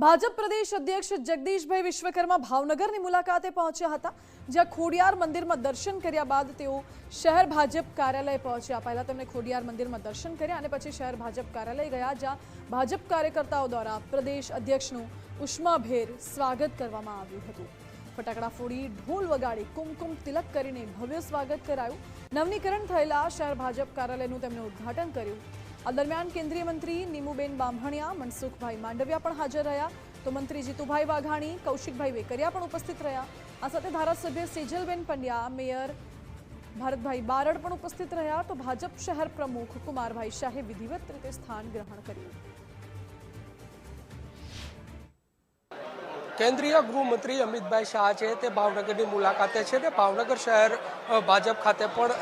ભાજપ પ્રદેશ અધ્યક્ષ જગદીશભાઈ વિશ્વકર્મા ભાવનગરની મુલાકાતે પહોંચ્યા હતા, જ્યાં ખોડિયાર મંદિરમાં દર્શન કર્યા બાદ તેઓ શહેર ભાજપ કાર્યાલય પહોંચ્યા. પહેલા તેમણે ખોડિયાર મંદિરમાં દર્શન કર્યા અને પછી શહેર ભાજપ કાર્યાલય ગયા, જ્યાં ભાજપ કાર્યકર્તાઓ દ્વારા પ્રદેશ અધ્યક્ષનું ઉષ્માભેર સ્વાગત કરવામાં આવ્યું હતું. ફટાકડા ફોડી, ઢોલ વગાડી, કુમકુમ તિલક કરીને ભવ્ય સ્વાગત કરાયું. નવનીકરણ થયેલા શહેર ભાજપ કાર્યાલયનું તેમણે ઉદ્ઘાટન કર્યું. આ દરમિયાન કેન્દ્રીય મંત્રી નીમુબેન બામભણિયા મનસુખભાઈ માંડવિયા પણ હાજર રહ્યા. તો મંત્રી જીતુભાઈ વાઘાણી, કૌશિકભાઈ વેકરિયા પણ ઉપસ્થિત રહ્યા. આ સાથે ધારાસભ્ય સેજલબેન પંડ્યા, મેયર ભારતભાઈ બારડ પણ ઉપસ્થિત રહ્યા. તો ભાજપ શહેર પ્રમુખ કુમારભાઈ શાહે વિધિવત રીતે સ્થાન ગ્રહણ કર્યું. કેન્દ્રીય ગૃહમંત્રી અમિતભાઈ શાહ છે તે ભાવનગરની મુલાકાતે છે ને ભાવનગર શહેર ભાજપ ખાતે પણ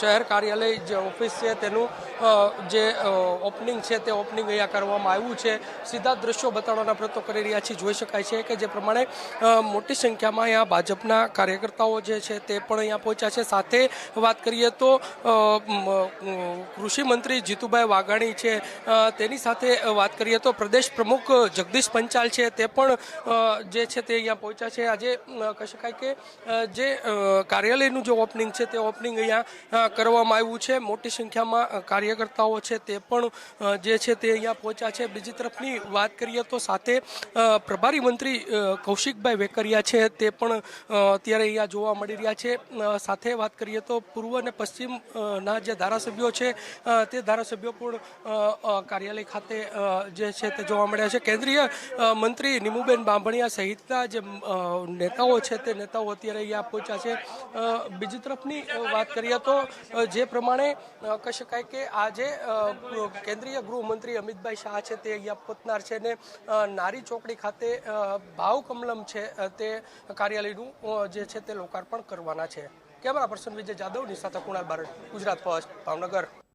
શહેર કાર્યાલય જે ઓફિસ છે તેનું જે ઓપનિંગ છે તે ઓપનિંગ અહીંયા કરવામાં આવ્યું છે. સીધા દ્રશ્યો બતાવવાના પ્રયત્નો કરી રહ્યા છીએ. જોઈ શકાય છે કે જે પ્રમાણે મોટી સંખ્યામાં અહીંયા ભાજપના કાર્યકર્તાઓ જે છે તે પણ અહીંયા પહોંચ્યા છે. સાથે વાત કરીએ તો કૃષિમંત્રી કૃષિ મંત્રી જીતુભાઈ વાઘાણી છે. તેની સાથે વાત કરીએ તો પ્રદેશ પ્રમુખ જગદીશ પંચાલ છે. તે પણ જે છે તે અહીંયા પહોંચ્યા છે. આજે કહી શકાય કે જે કાર્યાલયનું જે ઓપનિંગ છે તે ઓપનિંગ અહીંયા કરવામાં આવ્યું છે. મોટી સંખ્યામાં કાર્યકર્તાઓ છે તે પણ જે છે તે અહીંયા પહોંચ્યા છે. બીજી તરફની વાત કરીએ તો સાથે પ્રભારી મંત્રી કૌશિકભાઈ વેકરિયા છે તે પણ અત્યારે અહીંયા જોવા મળી રહ્યા છે. સાથે વાત કરીએ તો પૂર્વ અને પશ્ચિમના જે ધારાસભ્યો છે તે ધારાસભ્યો પણ કાર્યાલય ખાતે જે છે તે જોવા મળ્યા છે. કેન્દ્રીય મંત્રી નિમુબેન બાંભણિયા સહિતના જે નેતાઓ છે તે નેતાઓ અત્યારે અહીંયા પહોંચ્યા છે. બીજી તરફની વાત કરીએ તો જે પ્રમાણે કહી શકાય કે આજે કેન્દ્રીય ગૃહમંત્રી અમિતભાઈ શાહ છે તે અહીંયા પહોંચનાર છે ને નારી ચોકડી ખાતે ભાવ કમલમ છે તે કાર્યાલયનું જે છે તે લોકાર્પણ કરવાના છે. કેમેરા પર્સન વિજય જાદવની સાથે કુણાલ બારડ, ગુજરાત ફર્સ્ટ ભાવનગર.